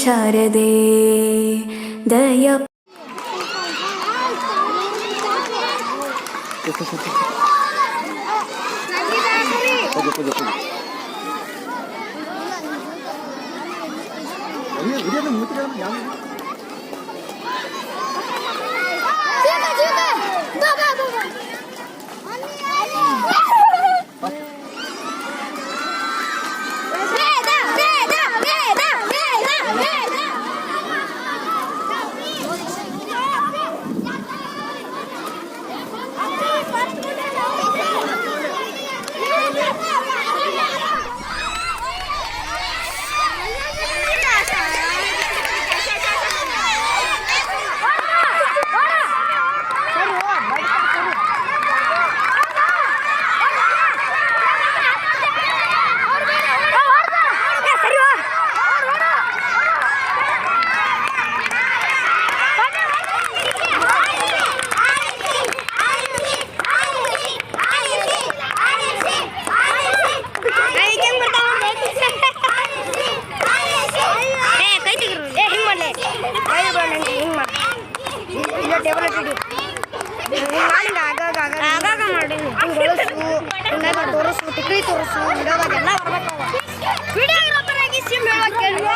ശാരദേ ദയ ഞാൻ ಹೇ ಶಾರದೆ ದಯ ಆಗಾಗ ಮಾಡಿ ತೋರಿಸು ಹಿಂಗಾಗ ತೋರಿಸು ಟಿಕ್ರಿ ತೋರಿಸು ವಿಡಿಯೋದಾಗ ಎಲ್ಲ ಬರ್ಬೇಕು ವಿಡಿಯೋಗ್ರಾಫರ್ ಸಿಮ್ ಹೇಳಕ್ಕೆ ಏ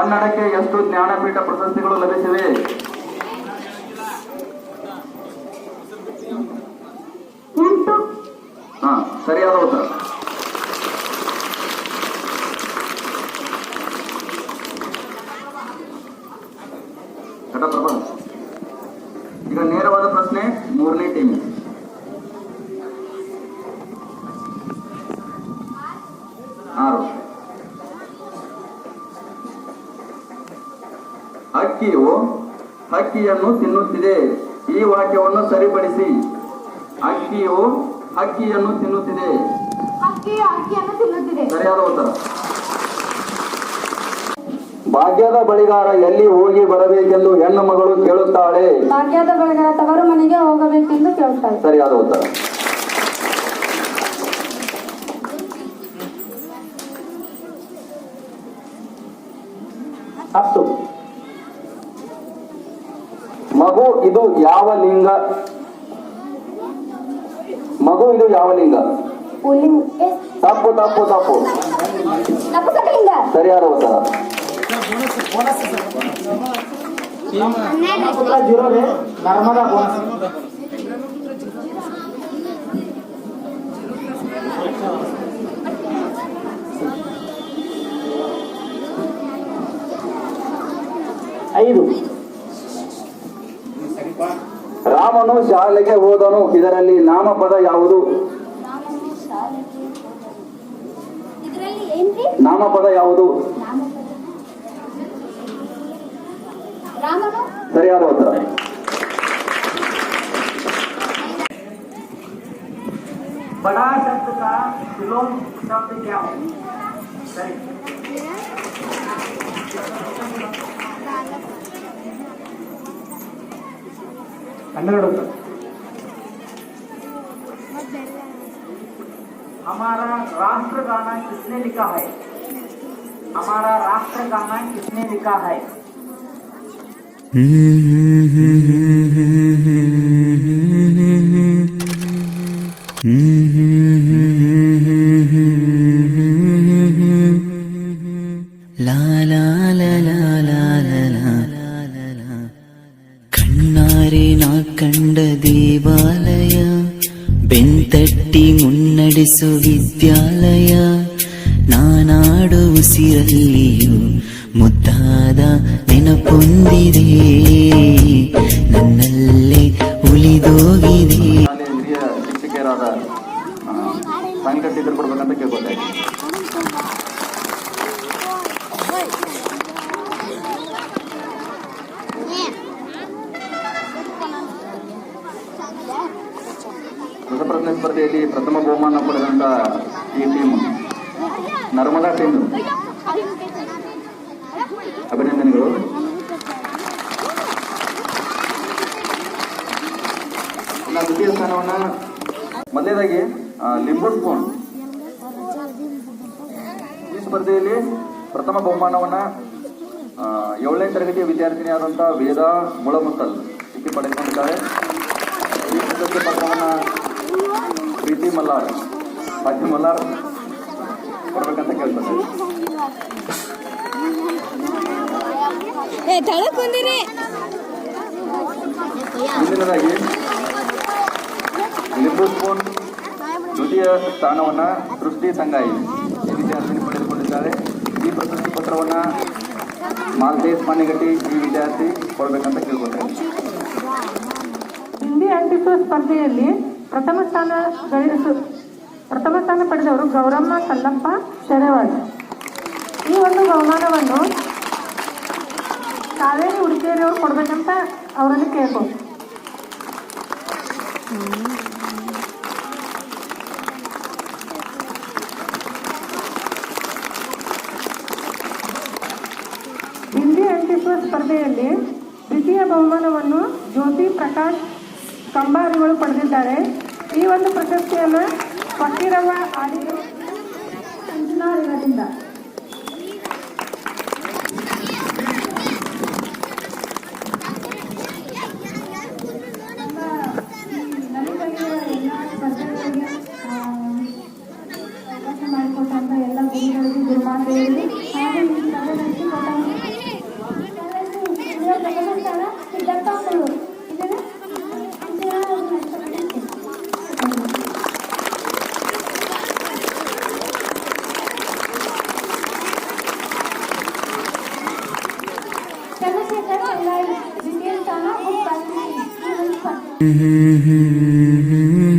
ಕನ್ನಡಕ್ಕೆ ಎಷ್ಟು ಜ್ಞಾನಪೀಠ ಪ್ರಶಸ್ತಿಗಳು ಲಭಿಸಿವೆ? ಸರಿಯಾದ ಉತ್ತರ. ಈಗ ನೇರವಾದ ಪ್ರಶ್ನೆ ಮೂರನೇ ಟೀಮ್. ಆರು. ಹಕ್ಕಿಯು ಹಕ್ಕಿಯನ್ನು ತಿನ್ನುತ್ತಿದೆ. ಈ ವಾಕ್ಯವನ್ನು ಸರಿಪಡಿಸಿ. ಹಕ್ಕಿಯು ಹಕ್ಕಿಯನ್ನು ತಿನ್ನುತ್ತಿದೆ. ಹಕ್ಕಿ ಹಕ್ಕಿಯನ್ನು ತಿನ್ನುತ್ತಿದೆ. ಸರಿಯಾದ ಉತ್ತರ. ಭಾಗ್ಯದ ಬಳಿಗಾರ ಎಲ್ಲಿ ಹೋಗಿ ಬರಬೇಕೆಂದು ಹೆಣ್ಣು ಮಗಳು ಕೇಳುತ್ತಾಳೆ? ಭಾಗ್ಯದ ಬಳಿಗಾರ ತವರು ಮನೆಗೆ ಹೋಗಬೇಕೆಂದು ಕೇಳುತ್ತಾಳೆ. ಸರಿಯಾದ ಉತ್ತರ. ಹತ್ತು. ಮಗು ಇದು ಯಾವ ಲಿಂಗ? ಮಗು ಇದು ಯಾವ ಲಿಂಗ? ತಪ್ಪು ತಪ್ಪು ತಪ್ಪು. ಸರಿಯಾದ ಉತ್ತರ. ಐದು. ಶಾಲೆಗೆ ಹೋದನು ಇದರಲ್ಲಿ ನಾಮಪದ ಯಾವುದು ಇದರಲ್ಲಿ ಏನ್ರಿ ನಾಮಪದ ಯಾವುದು ರಾಮನು ಸರಿಯಾದ ಉತ್ತರ बड़ा शब्द का विलोम शब्द क्या है उत्तर हमारा राष्ट्र गाना किसने लिखा है? हमारा राष्ट्र गाना किसने लिखा है? ಬೆಂತಟ್ಟಿ ಮುನ್ನಡೆಸು ವಿದ್ಯಾಲಯ. ನಾನಾಡು ಉಸಿರಲ್ಲಿಯೂ ಮುದ್ದಾದ ನೆನಪೊಂದಿದೆ. ನನ್ನಲ್ಲೇ ಉಳಿದೋಗಿದೆ. ಸಾನಿಕಾ ಟೀಚರ್ ಕೊಡ್ಬೇಕಂತ ಕೇಳ್ಕೊತಾ ಇದ್ದೀನಿ ರಸಪ್ರಶ್ನೆ ಸ್ಪರ್ಧೆಯಲ್ಲಿ ಪ್ರಥಮ ಬಹುಮಾನ ಪಡೆದಂತ ಈ ಟೀಮ್ ನರ್ಮದಾ ಟೀಮ್ ಇನ್ನು ದ್ವಿತೀಯ ಸ್ಥಾನವನ್ನ ಮೊದಲನೇದಾಗಿ ಲಿಂಬು ಸ್ಪೂನ್. ಈ ಸ್ಪರ್ಧೆಯಲ್ಲಿ ಪ್ರಥಮ ಬಹುಮಾನವನ್ನ ಏಳನೇ ತರಗತಿಯ ವಿದ್ಯಾರ್ಥಿನಿಯಾದಂಥ ವೇದಾ ಮುಳಮುತ್ತಲ್ ಸಿಕ್ಕಿ ಪಡೆದುಕೊಂಡಿದ್ದಾರೆ. ಈ ಸ್ಪರ್ಧೆ ಪತ್ರವನ್ನ ಪ್ರೀತಿ ಮಲ್ಲಾರ್ ಪಾಟಿ ಮಲ್ಲಾರ್ ಕೊಡ್ಬೇಕಂತ ಕೇಳ್ತಾರೆ. ಏ ತಳಕ್ ಕುಂದಿರಿ ಮುಂದಿನದಾಗಿ ಲಿಂಬು ಸ್ಪೂನ್ ದ್ವಿತೀಯ ಸ್ಥಾನವನ್ನ ಸೃಷ್ಟಿ ಸಂಗಾಯಿ ವಿದ್ಯಾರ್ಥಿನಿ ಪಡೆದುಕೊಂಡಿದ್ದಾರೆ. ಈ ಪ್ರಶಸ್ತಿ ಪತ್ರವನ್ನ ಮಾಲ್ದೇಶ್ ಪಾನಿಗಟ್ಟಿ ಈ ವಿದ್ಯಾರ್ಥಿ ಕೊಡ್ಬೇಕಂತ ಕೇಳ್ಕೊತಾರೆ ಹಿಂದಿ ಅಂಟಿಸುವ ಸ್ಪರ್ಧೆಯಲ್ಲಿ ಪ್ರಥಮ ಸ್ಥಾನ ಗಳಿಸು ಪ್ರಥಮ ಸ್ಥಾನ ಪಡೆದವರು ಗೌರಮ್ಮ ಕಲ್ಲಪ್ಪ ಶೆರೆವಾಡ್ ಈ ಒಂದು ಬಹುಮಾನವನ್ನು ಕಾವೇರಿ ಉಡುಪಿಯವರು ಕೊಡ್ಬೇಕಂತ ಅವರಲ್ಲಿ ಕೇಳ್ಬೋದು. ಹಿಂದಿ ಅಂಟಿಸುವ ಸ್ಪರ್ಧೆಯಲ್ಲಿ ದ್ವಿತೀಯ ಬಹುಮಾನವನ್ನು ಜ್ಯೋತಿ ಪ್ರಕಾಶ್ ಕಂಬಾರಿಗಳು ಪಡೆದಿದ್ದಾರೆ. ಈ ಒಂದು ಪ್ರಶಸ್ತಿಯನ್ನು ಫಕೀರವ ಆಡಿ Mm-hmm. mm-hmm. mm-hmm.